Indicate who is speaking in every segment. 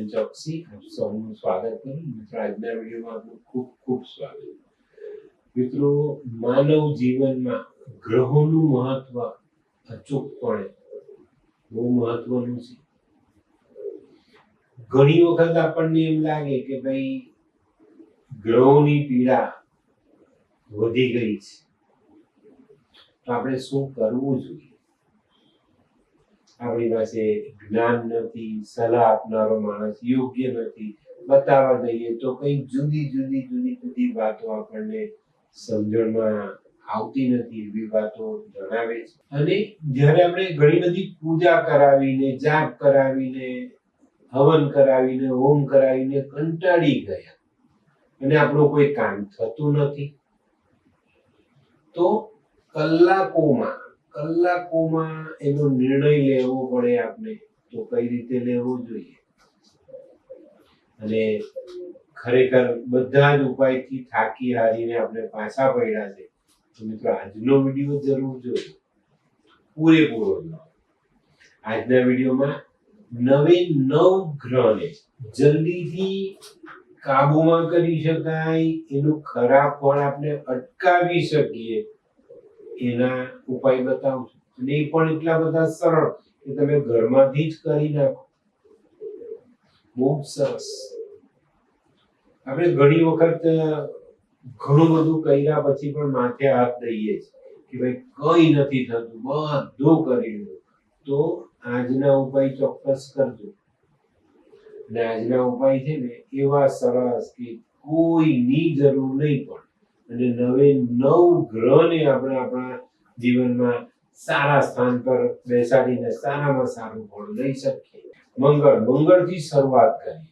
Speaker 1: હું ચોકસી આપ સૌનું સ્વાગત કરું મિત્રો આજના વિડીયોમાં ખૂબ ખૂબ સ્વાગત મિત્રો માનવ જીવનમાં ગ્રહોનું મહત્વ અચૂકપણે બહુ મહત્વનું છે ઘણી વખત આપણને એમ લાગે કે ભાઈ, ગ્રહોની પીડા વધી ગઈ છે. તો આપણે શું કરવું જોઈએ? આપણી પાસે જ્ઞાન નથી, સલાહ આપનારો માણસ યોગ્ય નથી, બતાવવા દઈએ તો કંઈક જુદી જુદી જુદી જુદી વાતો આપણને સમજણમાં આવતી નથી એવી વાતો જણાવે છે. અને જ્યારે આપણે ઘણી બધી પૂજા કરાવીને, જાપ કરાવીને, હવન કરાવીને, હોમ કરાવીને કંટાળી ગયા. અને આપણું કોઈ કામ થતું નથી. તો કલાકોમાં કલાકોમાં એનો નિર્ણય લેવો પડે આપણે તો કઈ રીતે લેવો જોઈએ? અને ખરેખર બધા જ ઉપાયથી થાકી હારીને આપણે પાછા પડ્યા છે. તો મિત્રો, આજનો વીડિયો જરૂર જોજો. પૂરેપૂરો આજના વિડીયોમાં નવે નવ ગ્રહને જલ્દીથી કાબુમાં કરી શકાય, એનું ખરાબ ફળ આપણે અટકાવી શકીએ. એના ઉપાય બતાવું અને એ પણ એટલા બધા સરળ કે તમે ઘરમાંથી જ કરી નાખો. બહુ સરસ. આપણે ઘણી વખત ઘણું બધું કર્યા પછી પણ માથે હાથ દઈએ છીએ કે ભાઈ કઈ નથી થતું, બધું કરી લો તો આજના ઉપાય ચોક્કસ કરજો. અને આજના ઉપાય છે ને એવા સરસ કે કોઈની જરૂર નહીં પડે. અને નવે નવ ગ્રહને આપણે આપણા જીવનમાં સારા સ્થાન પર બેસાડીને સારામાં સારું ફળ લઈ શકીએ. મંગળ, મંગળથી શરૂઆત કરીએ.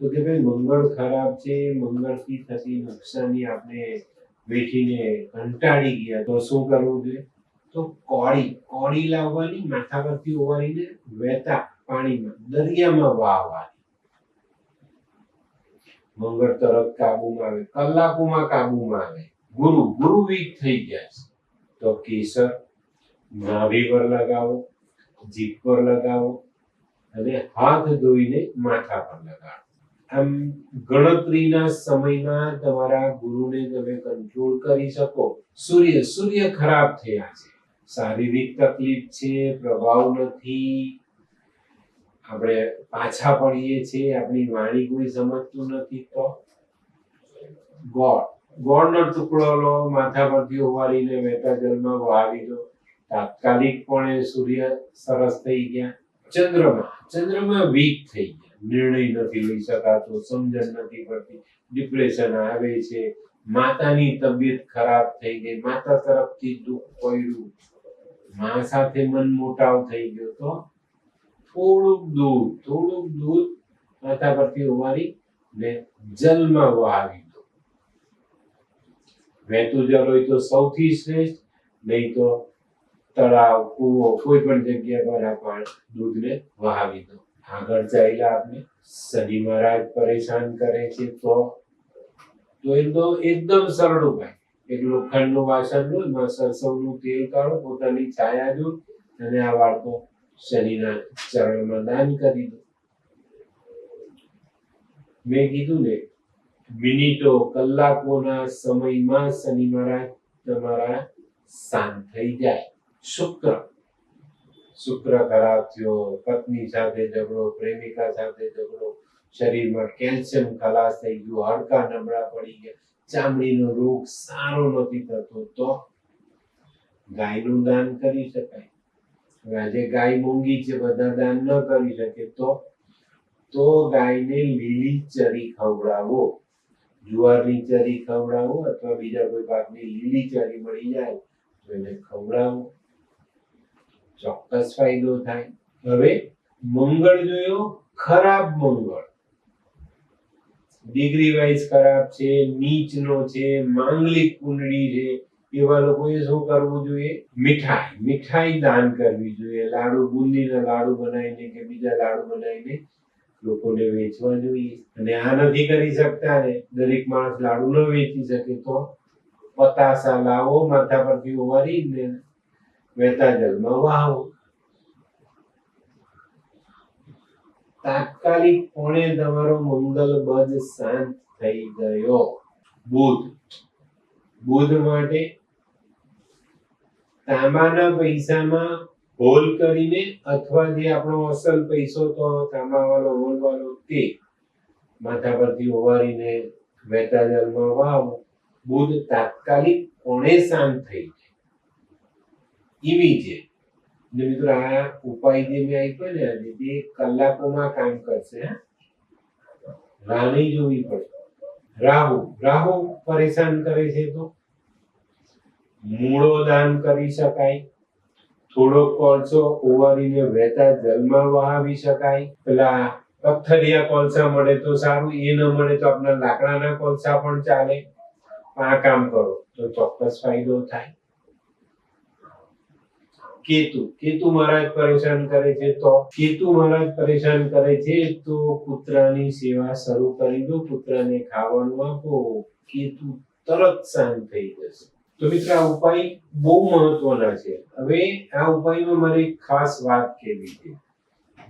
Speaker 1: તો કે ભાઈ, મંગળ ખરાબ છે, મંગળથી થતી નુકસાની આપણે વેઠીને કંટાળી ગયા. તો શું કરવું જોઈએ? તો કોળી કોળી લાવવાની માથા પરથી ઓવાળીને વહેતા પાણીમાં, દરિયામાં વાવવાની મંગળ તરફ કાબુમાં આવે, કલાકોમાં કાબુમાં આવે. ગુરુ ગુરુ વીક થઈ ગયા છે. તો કેસર, નાભી પર લગાવો, જીભ પર લગાવો અને હાથ ધોઈને માથા પર લગાવો. આમ ગણતરીના સમયમાં તમારા ગુરુને તમે કંટ્રોલ કરી શકો. સૂર્ય સૂર્ય ખરાબ થયા છે. શારીરિક તકલીફ છે, પ્રભાવ નથી. આપણે પાછા પડીએ છીએ, આપણી વાણી કોઈ સમજતું નથી તો? ગોળ. ગોળનો ટુકડો લો, માથા પરથી ઓવારીને વહેતા જલમાં વહાવી દો. તાત્કાલિકપણે સૂર્ય સરસ થઈ ગયા. ચંદ્રમાં. ચંદ્રમાં વીક થઈ ગયા. નિર્ણય નથી લઈ શકાતો, સમજણ નથી પડતી. ડિપ્રેશન આવે છે. માતાની તબિયત ખરાબ થઈ ગઈ. માતા તરફથી દુઃખ પડ્યું. મા સાથે મન મોટાવ થઈ ગયો તો? થોડુંક દૂધ થોડુંક દૂધ માથા પરથી ઉમારી ને જલમાં વહાવી દો વહેતું જળ હોય તો સૌથી શ્રેષ્ઠ, નહીં તો તળાવ, કૂવો, કોઈ પણ જગ્યા પર આ દૂધને વહાવી દો આગળ ચાલ્યા આપણે શનિ મહારાજ પરેશાન કરે છે તો તો એ તો એકદમ સરળ ઉપાય. એક લોખંડનું વાસણ લો, એમાં સરસવનું તેલ કાઢો, પોતાની છાયા જો અને આ વાળતો શનિના ચરણમાં દાન કરી દો. મેં કીધું ને, મિનિટો કલાકોના સમયમાં શનિ મહારાજ તમારા શાંત થઈ જાય. શુક્ર. શુક્ર ખરાબ થયો, પત્ની સાથે ઝઘડો, પ્રેમિકા સાથે ઝઘડો, શરીરમાં કેલ્શિયમ ખલાસ થઈ ગયું, હડકા નબળા પડી ગયા, ચામડીનો રોગ સારો નથી થતો તો ગાયનું દાન કરી શકાય. આજે ગાય મોંઘી છે, બધા દાન ન કરી શકે તો? તો ગાયને લીલી ચરી ખવડાવો. જુવારની ચરી ખવડાવો અથવા બીજા કોઈ પાકની લીલી ચરી મળી જાય તો એને ખવડાવો. ચોક્કસ ફાયદો થાય. હવે મંગળ જોયો, ખરાબ મંગળ. ડિગ્રી વાઇઝ ખરાબ છે, નીચનો છે, માંગલિક કુંડળી છે એવા લોકોએ શું કરવું જોઈએ? મીઠાઈ. મીઠાઈ દાન કરવી જોઈએ. લાડુ બુંદીના લાડુ બનાવીને કે બીજા લાડુ બનાવીને લોકોને વેચવા જોઈએ. અને આ નથી કરી શકતા ને દરેક માણસ લાડુ ન વેચી શકે તો પતાસા લાવો માથા પરથી ઓવારી ને વહેતા જલમાં વાવો. તાત્કાલિક પણે તમારો મંગલ બજ શાંત થઈ ગયો. બુધ. બુધ માટે તાંબાના પૈસામાં હોલ કરીને અથવા જે આપણો અસલ પૈસો તો તાંબાવાળો હોલ વાળો તે માથા પરથી ઓવારીને વહેતા જલમાં વાવો, બુધ તાત્કાલિક કોણે શાંત થઈ જાય. એવી છે. ને મિત્રો આ ઉપાય જે મેં આપ્યો ને આજે તે કલાકોમાં કામ કરશે નહીં જોવી પડે રાહુ રાહુ પરેશાન કરે છે તો? મૂળો દાન કરી શકાય. થોડો કોલસો ઓવારીને વહેતા જલમાં વહાવી શકાય. પેલા પથ્થરિયા કોલસા મળે તો સારું, એ ન મળે તો આપણા લાકડાના કોલસા પણ ચાલે. આ કામ કરો, તો ચોક્કસ ફાયદો થાય. કેતુ. કેતુ મહારાજ પરેશાન કરે છે તો? કેતુ મહારાજ પરેશાન કરે છે તો કૂતરાની સેવા શરૂ કરી દો કૂતરાને ખાવાનું આપો. કેતુ તરત શાંત થઈ જશે. તો મિત્ર, આ ઉપાય બહુ મહત્વના છે. હવે આ ઉપાયમાં મારે ખાસ વાત કહેવી છે.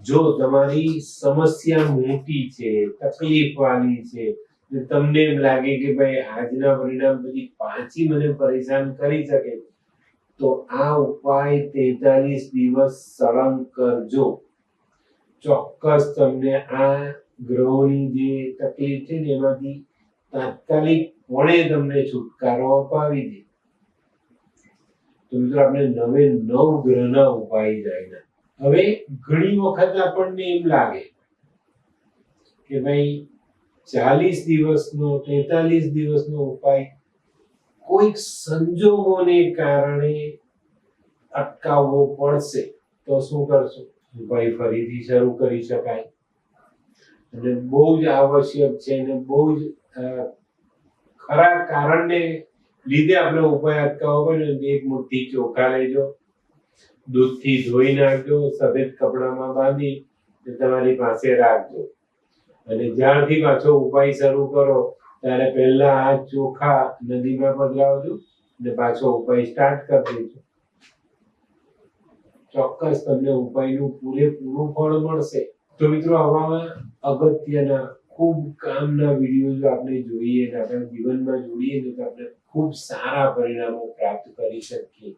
Speaker 1: જો તમારી સમસ્યા મોટી છે, તકલીફ વાળી છે તમને એમ લાગે કે ભાઈ આજના પરિણામ પછી પાછી મને પરેશાન કરી શકે તો આ ઉપાય તેતાલીસ દિવસ સળંગ કરજો. ચોક્કસ તમને આ ગ્રહોની જે તકલીફ છે એમાંથી તાત્કાલિક પણે તમને છુટકારો અપાવી દે. તો મિત્રો આપણે નવે નવ ગ્રહના ઉપાય જાણ્યા. હવે ઘણી વખત આપણને એમ લાગે કે ભાઈ ચાલીસ દિવસનો, તેતાલીસ દિવસનો ઉપાય કોઈક સંજોગોને કારણે અટકાવવો પડશે. તો શું કરશું? ભાઈ, ફરીથી શરૂ કરી શકાય. અને બહુ જ આવશ્યક છે અને બહુ જ ખરા કારણને લીધે આપણે ઉપાય અટકાવવો પડે એક મુઠ્ઠી ચોખા લેજો, દૂધથી ધોઈ નાખજો, સફેદ કપડામાં બાંધી તમારી પાસે રાખજો. અને જ્યારથી પાછો ઉપાય શરૂ કરો ત્યારે પહેલા આ ચોખા નદીમાં પધરાવજો અને પાછો ઉપાય સ્ટાર્ટ કરી દેજો. ચોક્કસ તમને ઉપાયનું પૂરેપૂરું ફળ મળશે. તો મિત્રો, આવામાં અગત્યના ખૂબ કામના વીડિયો આપણે જોઈએ ને આપણા જીવનમાં જોડીએ તો આપણે ખૂબ સારા પરિણામો પ્રાપ્ત કરી શકીએ.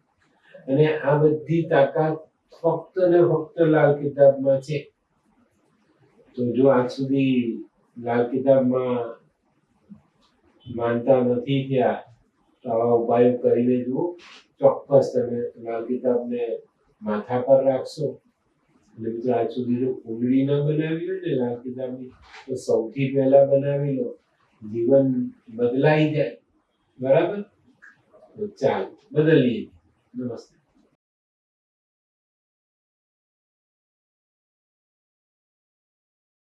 Speaker 1: અને આ બધી તાકાત ફક્ત ને ફક્ત લાલ કિતાબમાં છે. તો જો આજ સુધી લાલ કિતાબમાં માનતા નથી થયા આવા ઉપાયો કરીને જુઓ ચોક્કસ તમે લાલ કિતાબને માથા પર રાખશો. એટલે મિત્રો, આજ સુધી જો કુંડળી ના બનાવી હોય ને લાલ કિતાબની, તો સૌથી પહેલા બનાવી લો. જીવન બદલાઈ જાય. બરાબર? ચાલો, બદલીએ. નમસ્તે.